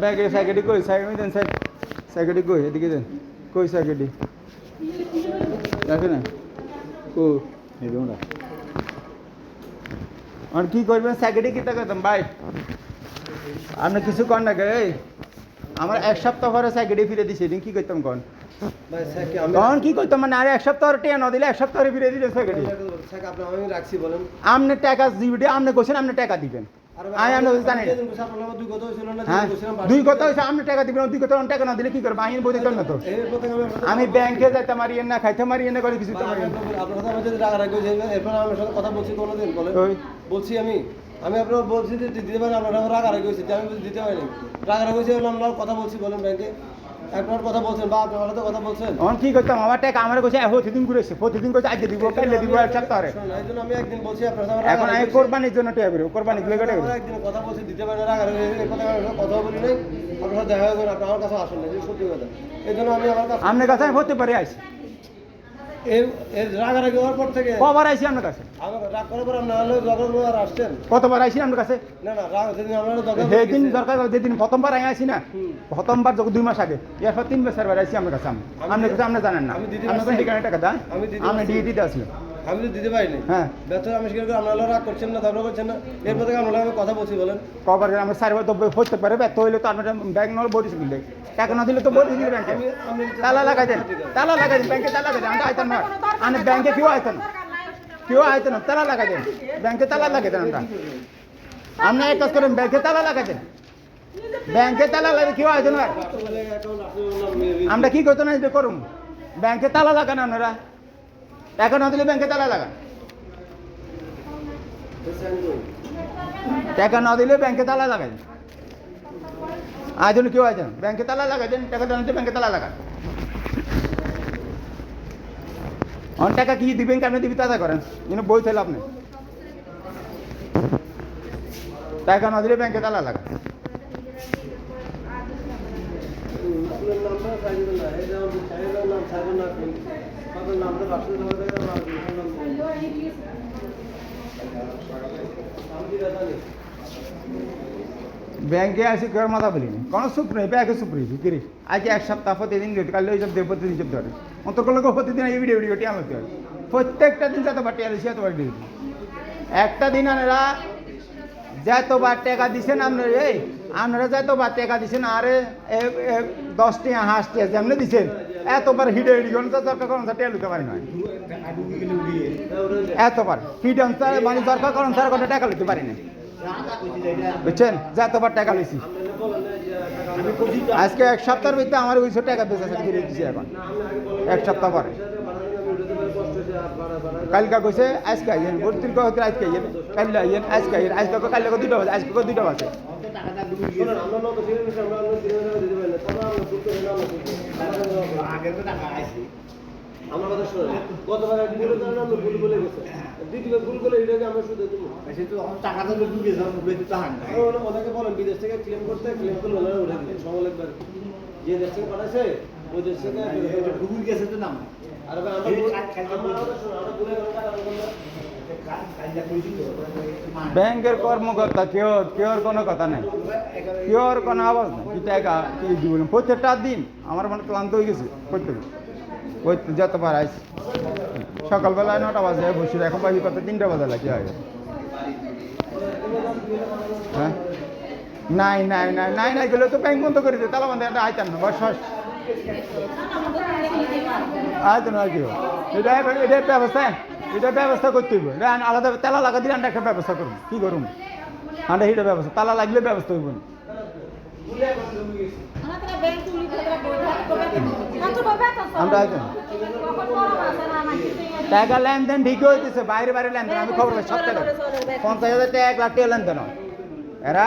ব্যাগে সাইকেলটি কই সাইকেল দেন সাইড সাইকেলটি কই এদিকে দেন কই সাইকেলটি দেখে না কো এই দেখুন আর কি করবেন সাইকেলটি কি টাকা দাম ভাই আপনি কিছু কর না গে এই? আমার এক সপ্তাহ পরে সাইকেলটি ফিরে দিছে এদিন কি করতাম কন ভাই স্যারকে আমি তখন কি করতাম মানে আরে এক সপ্তাহ টিয়া না দিলে এক সপ্তাহ ফিরে দিলে স্যারকে আপনি আমি রাখছি বলেন। আপনি টাকা দিবি আপনি কোছেন আপনি টাকা দিবেন। আমি আপনি জানি দুই কথা হয়েছিল না হ্যাঁ হয়েছে আপনি টাকা দিবেন দুই কথা টাকা না দিলে কি করব? আইন বই না তো। আমি ব্যাংকে যাইতে মারি না খাইতে মারি না করে কিছু সাথে কথা বলছি কোনোদিন বলছি আমি আমি আপনার বলছি যে দিতে পারেন আপনার রাগারাগি হয়েছে আমি দিতে পারিনি। রাগারাগি হয়েছে আমরা কথা বলছি বলেন ব্যাংকে। একবার কথা বলছেন বা কথা বলছেন। কি করতাম? আমার টাকা আমার কাছে প্রতিদিন ঘুরেছে প্রতিদিন করছে আজকে দিব কাইলে দিব এক সপ্তাহ ধরে শুনুন, এই জন্য আমি একদিন বলছি আপনার সাথে এখন আমি কোরবানির জন্য টাকা করে কোরবানি কেটে একদিন কথা বলছি দিতে এই কথা আমি কথা বলি নাই। আপনার দেখা করে কাছে আসেন না সত্যি কথা। এই আমি আমার কাছে আপনার কাছে আমি হতে পারি এর রাগারাগি হওয়ার পর থেকে কবার আইসি আপনার কাছে? আমার রাগ করার পর আপনি হলে জগৎ আর আসছেন। কতবার আইসি আপনার কাছে? না না রাগ যেদিন আপনার যেদিন দরকার যেদিন প্রথমবার আমি আইসি না। প্রথমবার যখন দুই মাস আগে এরপর তিন বছর বার আইসি আপনার কাছে আমি। আপনার কাছে আপনি জানেন না। আমি আপনার পারছি। টাকা আমি আসলেন আমি তো দিতে পারিনি। হ্যাঁ। ব্যর্থ আমি স্বীকার করি আপনারা রাগ করছেন না ঝগড়া করছেন না। এরপর থেকে আপনারা আমি কথা বলছি বলেন। কবার আমরা সার্ভার তো হতে পারে ব্যর্থ হইলে তো আপনার ব্যাংক নলে বডিস দিলে। টাকা না দিলে তো বডিস দিলে ব্যাংকে। তালা লাগাই দেন তালা লাগাই দেন ব্যাংকে তালা লাগাই দেন আমরা আইতেন না আমি ব্যাংকে কেউ আইতেন না। কেউ আইতেন না তালা লাগাই দেন। ব্যাংকে তালা লাগাই দেন আমরা আপনি এক কাজ করেন ব্যাংকে তালা লাগাই দেন। ব্যাংকে তালা লাগে কেউ আইতেন না। আমরা কি করতে না করুন। ব্যাংকে তালা লাগান আপনারা। টাকা না দিলে ব্যাংকে তালা লাগান। টাকা না দিলে ব্যাংকে তালা লাগাই। আজ জন্য কেউ আছেন ব্যাংকে তালা লাগাই দেন, টাকা না দিলে ব্যাংকে তালা লাগান। অন টাকা কি দিবেন কেন দিবি তাদা করেন। কিন্তু বই তাহলে আপনি। টাকা না দিলে ব্যাংকে তালা লাগান। আপনার নামটা না আমার আপনি ধরে ব্যাংকে আসি কেউ মাথা বলিনি কোনো সুপ নেই, ব্যাংকে সুপ কিরি আজকে এক সপ্তাহ প্রতিদিন রেট কালে ওইসব দেব প্রতিদিন সব ধরে। অন্তর্গুলোকে প্রতিদিন এই ভিডিও ভিডিও টিয়া হতে হয়। প্রত্যেকটা দিন যতবার টিয়া দিছি এতবার ডিউটি একটা দিন আনারা যতবার টাকা দিছেন আপনারা, এই, আপনারা যতবার টাকা দিছেন আরে দশটি হাঁসটি যেমনি দিছেন এতবার হিডে হিডি কোন দরকার কোন টিয়া লুতে পারি নয়। এতবার হিড অনুসারে মানে দরকার কোন স্যার কোনো টাকা লুতে পারি না বুঝছেন যতবার টাকা লইছি। আজকে এক সপ্তাহের ভিতরে আমার ওইশো টাকা বেঁচে ফিরে দিছি এখন। এক সপ্তাহ পরে। কালকা কইছে, আজকে আইয়েন, ভর্তির কথা আজকে আইয়েন? কাল আইয়েন, আজকে আইয়েন, আজকে কাল দুটো বাজে, আজকে দুটো বাজে? না। না, না। ভুল করে ভুল করলে এটাকে আমরা শুধু দেবো। আর ওনা- ওনাকে বলেন বিদেশ থেকে ক্লেম করতে ক্লেম করলে ওনারা উঠে লাগবে আর কি। যে দেশ থেকে পাঠাইছে ওই দেশ থেকে আর গেছে তো ভুল- ব্যাংকের কর্মকর্তা কেউ কেউর কোনো কথা নেই। কেউর কোনো আওয়াজ নেই। কি টাকা কি দিবেন প্রত্যেকটা দিন আমার মানে ক্লান্ত হয়ে গেছে প্রত্যেক ওই যতবার আইসি সকালবেলায় নটা বাজে বসে এখন বাজি কত? তিনটা বাজে লাগে হয়। হ্যাঁ? নাই নাই নাই নাই নাই গেলে তো ব্যাংক বন্ধ করে দিও তালা বন্ধ একটা আইতেন না বস। আইতেন আর কি। এটা এটা ব্যবস্থা এটা ব্যবস্থা করতে হইব। এটা আলাদা তালা লাগা দিলে একটা ব্যবস্থা করুন। কি করুন? আমরা এটা ব্যবস্থা। তালা লাগলে ব্যবস্থা হইব না। আমরা। টাকা লেনদেন ঠিকই হইতেছে, বাইরে বাইরে লেনদেন। আমি খবর পাই সব টাকা। পঞ্চাশ হাজার টাকা, এক লাখ টাকা লেনদেন এরা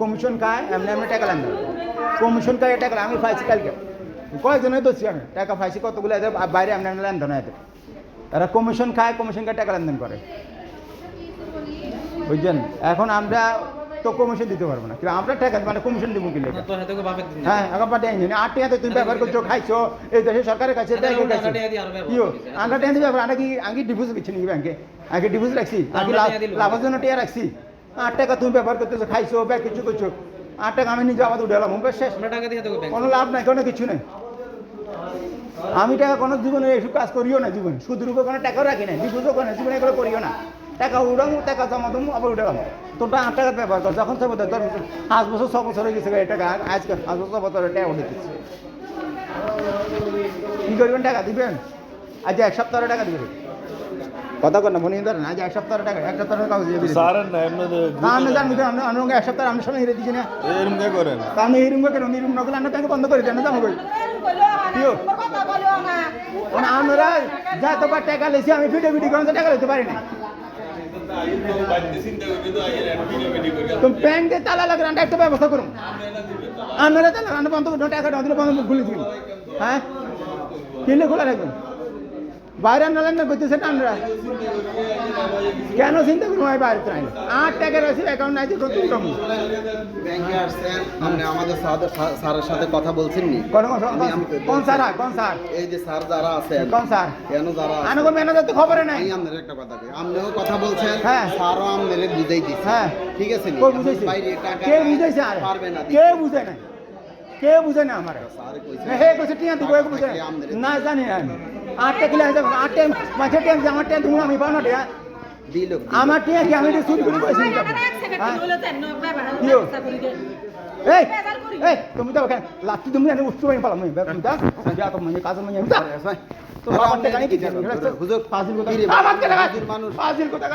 কমিশন খায়, এমনি এমনি টাকা লেনদেন কমিশন খায় টাকা আমি পাইছি কালকে। কয়েকজনে দোষী আমি টাকা পাইছি কতগুলো এদের বাইরে এমনি লেনদেন হয় এদের। এরা কমিশন খায় কমিশন খায় টাকা লেনদেন করে। বুঝছেন? এখন আমরা তো কমিশন দিতে পারব না। কিন্তু আমরা টাকা মানে কমিশন দেবো কি লেগে? তোর হাতে বাপের দিন। হ্যাঁ এখন পাঠিয়ে আনছি আট টাকাতে তুমি ব্যবহার করছ খাইছো এই দেশের সরকারের কাছে ব্যাংকের কাছে। করেছে। আমরা টাকা দিয়ে ব্যবহার। আমরা কি আগে ডিপোজিট দিচ্ছি নাকি ব্যাংকে? আগে ডিপোজিট রাখছি? আগে আমরা। লাভের জন্য টিয়া রাখছি। আট টাকা তুমি ব্যবহার করতেছো খাইছো ব্যাগ কিছু করছ। আট টাকা আমি নিজে আবার উঠে এলাম শেষ আমরা কোনো লাভ নাই কোনো কিছু নেই। আমি টাকা কোনো জীবনে এসব কাজ করিও না জীবনে। সুদের উপর কোনো টাকাও রাখি না ডিপোজিটও করে জীবনে এগুলো করিও না। টাকা উড়ামু, টাকা জমা দমু আবার উঠালাম তোর আট টাকার ব্যাপার কর, যখন সব ধর, পাঁচ বছর, ছ বছর হয়ে গেছে এই টাকা আজকে পাঁচ বছর বছর টাকা উঠে দিচ্ছে কী করবেন টাকা দিবেন? আজ এক সপ্তাহের টাকা দিবেন? কথা কর না মনে ধরেন আজ এক সপ্তাহের টাকা এক সপ্তাহের কাগজ দিয়ে দিবেন সারেন না আপনাদের আমি জানি তো আমরা আমরা এক সপ্তাহ আমরা সময় হেরে দিচ্ছি না। এরকম কে করেন? তা আমি এই রুম কেন? এই রুম নকলে আমরা তাকে বন্ধ করে দেন না যাব আমরা যা তোমার টাকা লেছি আমি ভিডিও ভিডিও করে টাকা দিতে পারি না। তুমি ব্যাংকে তালা লাগে রান্না একটা ব্যবস্থা করুন। আমরা তালা রান্না বন্ধ করুন টাকা না দিলে বন্ধ খুলে দিন হ্যাঁ? কিনলে খোলা রাখবেন। বাইরে না লেনদেন করতেছেন আমরা? কেন চিন্তা করুন আমি বাইরে চাই আট টাকা রয়েছে অ্যাকাউন্ট নাই যে কত কম ব্যাংকে আসছেন আপনি আমাদের স্যার- স্যারের সাথে কথা বলছেন নি কোন কোন স্যার কোন স্যার? এই যে স্যার যারা আছেন কোন স্যার? কেন যারা আছেন? আনো ম্যানেজার তো খবরে নাই। আমি আপনার একটা কথা কই আপনিও কথা বলছেন হ্যাঁ। স্যারও আপনারে বুঝাই দিচ্ছে। হ্যাঁ। ঠিক আছে নি? বাইরে টাকা কে বুঝাইছে? আর পারবে না কে বুঝে না কে বুঝে না আমার? হে কইছে টিয়া দিব বুঝে না জানি না আমি। আটটা কিলো আছে টাইম মাঝে টাইম আমার টাইম তুমি আমি পাও না দিল আমার টিয়া কি আমি এটা চুরি করে পয়সা নিতাম? হ্যাঁ? এই এই তুমি তো ওখানে লাত্তি তুমি আমি উঠতে পারি পালাম আমি তুমি দাস যা তো মানে কাজ মানে আমি তো আপনি টাকা নিয়ে কি? জানেন? হুজুর, ফাজিল কথা আমার টাকা ফাজিল কথা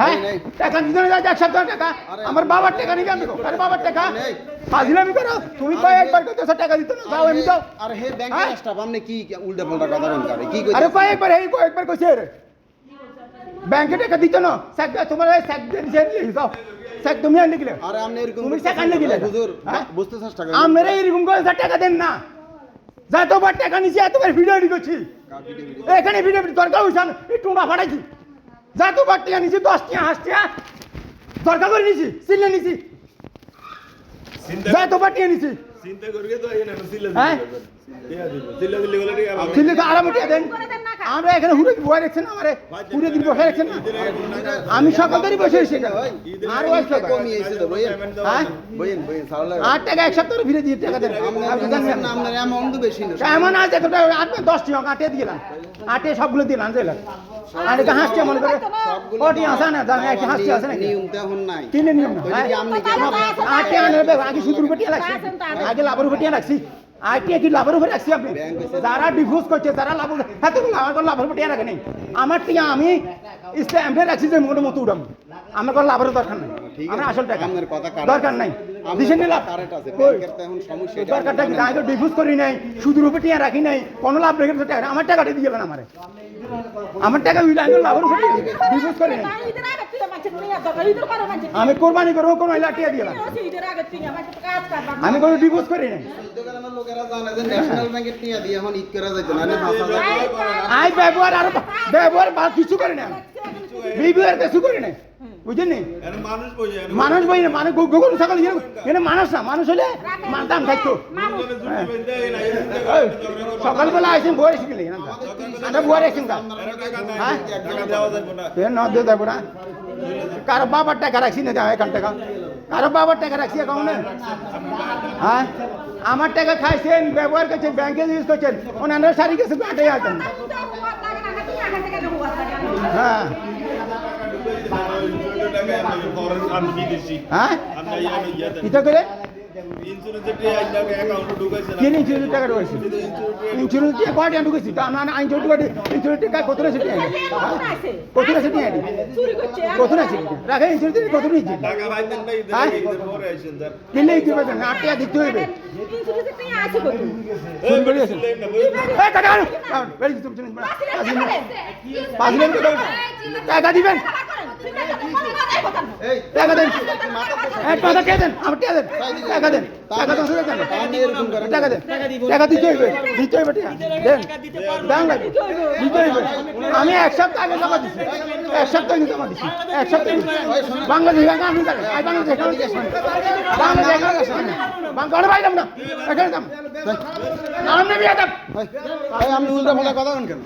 হ্যাঁ। টাকা দিতে না এক সপ্তাহ টাকা। আরে আমার বাবার টাকা নিবি আমি আরে বাবার টাকা? নেই। ফাজিলামি করো তুমি আরে কয়েকবার কইতেছো টাকা দিতে না? যাও এমনি যাও। আর হে ব্যাংকের হ্যাঁ? স্টাফ আপনি কি উল্টা পাল্টা কথা বলেন করে? কি আরে কইছে কয়েকবার এই কয়েকবার কইছে রে ব্যাংকে টাকা দিত না? স্যাক তোমার এই স্যাক দিয়ে নিয়ে যাও। স্যাক তুমি আনলে গেলে আরে আপনি এরকম তুমি করতেছেন টাকা নিয়ে হুজুর হ্যাঁ? বুঝতে চেষ্টা করেন। আমরা এইরকম করে টাকা দেন না। যা তোমার টাকা নিছি এতবার ভিডিও করছি। এখানে ভিডিও দরকার ফাটাইছি। যা তোমার টাকা নিছি দশ টিয়া হাঁস টিয়া। দরকার করে নিছি সিলে নিছি। যা তোমার টাকা নিছি। চিন্তা করিয়ে তো এই না সিলে হ্যাঁ? তো আরাম উঠিয়ে দেন। আমরা এখানে হুড়ে বয়ে রাখছেন আমারে পুরো দিন বসে রাখছেন আমি সকাল ধরে বসে রয়েছি। আর ওই হ্যাঁ? আট টাকা এক সপ্তাহ ফিরে দিয়ে টাকা দেন। না। না? এমন আছে একটা আট দশ টাকা আটে দিলাম আটে সবগুলো দিলাম দিলাম আর এটা হাসছে মনে করে। ওটি আসে না? জানে একটা হাসছে আছে নাকি? নিয়ম তো এখন নাই কিনে নিয়ম না। হ্যাঁ? আটে আনে বে, আগে শুধু রুপটিয়া লাগছে। আগে লাভের রুপটিয়া রাখছি আটে কি লাভের উপরে আসছি আপনি। যারা ডিভোর্স করছে তারা লাভ হ্যাঁ তো আমার লাভের রুপটিয়া রাখে নেই। আমার টিয়া আমি স্ট্যাম্পে রাখছি যে মোটো মতো উঠাম আমার কোনো লাভের দরকার নেই। আমার আসল টাকা। দরকার নাই। দিছেন কথা লাভ আছে ব্যাংকের তো এখন সমস্যা এটা কি আপনি আমি করি নাই শুধু রূপে টিয়া রাখি নাই কোনো লাভ রেখে টাকা আমার টাকাটা দিয়ে গেলেন আমারে। আমার টাকা উইলে আমি লাভের উপরে ডিভোর্স করি নাই। আমি কোরবানি করব কোনো লাঠিয়া দিয়ে আমি কোনো ডিভোর্স করি নাই। দোকানের লোকেরা জানে যে ন্যাশনাল ব্যাংকের টিয়া দিয়ে এখন ঈদ করা যাইতো না আরে পাঁচ হাজার আই ব্যবহার আর ব্যবহার বা কিছু করি না ব্যবহার কিছু করি না বুঝলেন মানুষ বই না মানুষ গুগল ছাগল এখানে মানুষ না মানুষ হলে মা- দাম থাকতো। হ্যাঁ। সকালবেলা আসেন বই এসে গেলে আমরা বুয়ার এসেন হ্যাঁ? টাকা দেওয়া না। এ ন দিয়ে দেবো না। কারও বাবার টাকা রাখছি না এখান টাকা কারও বাবার টাকা রাখছি অ্যাকাউন্টে হ্যাঁ? আমার টাকা খাইছেন ব্যবহার করছেন ব্যাংকে ইউজ করছেন ওনারা সারি গেছে আটাই আছেন হ্যাঁ। হ্যাঁ আমরা আমি ইয়াতে কিতা করে ইন্স্যুরেন্সের টাকা ঢুকাইছে ইন্স্যুরেন্স টাকা ইন্স্যুরেন্স কয় টাকা ঢুকেছি? তা না না ইন্স্যুরেন্স টাকা ইন্স্যুরেন্স টাকা কত রয়েছে টাকা কত রয়েছে টাকা কত রয়েছে রাখে ইন্স্যুরেন্স কত রয়েছে টাকা ভাইতেন নাই? ঈদের পরে আইছেন স্যার। কিনলে কি পাবেন আট টাকা দিতে হইবে। ফোন করে আসেন এই না, বই- এই টাকা আনো। আনো, তুমি পাঁচ মিনিট টাকা দিবেন। টাকা দেন। মাথা এক কথা কে দেন। আমার টাকা দেন। টাকা দেন টাকা দেন করেন টাকা। দেন টাকা দিতে হইবে দিতে হইবে টাকা দেন দেন লাগবে দিতে হইবে। আমি এক সপ্তাহ আগে জমা দিছি এক সপ্তাহ আগে জমা দিছি এক সপ্তাহ বাংলাদেশ আমি আই বাংলাদেশ বাংলাদেশ এখানে বাংলা পাইলাম না এখানে যাম আমি বিয়ে দাম ভাই, ভাই, উল্টা পাল্টা কথা কেন?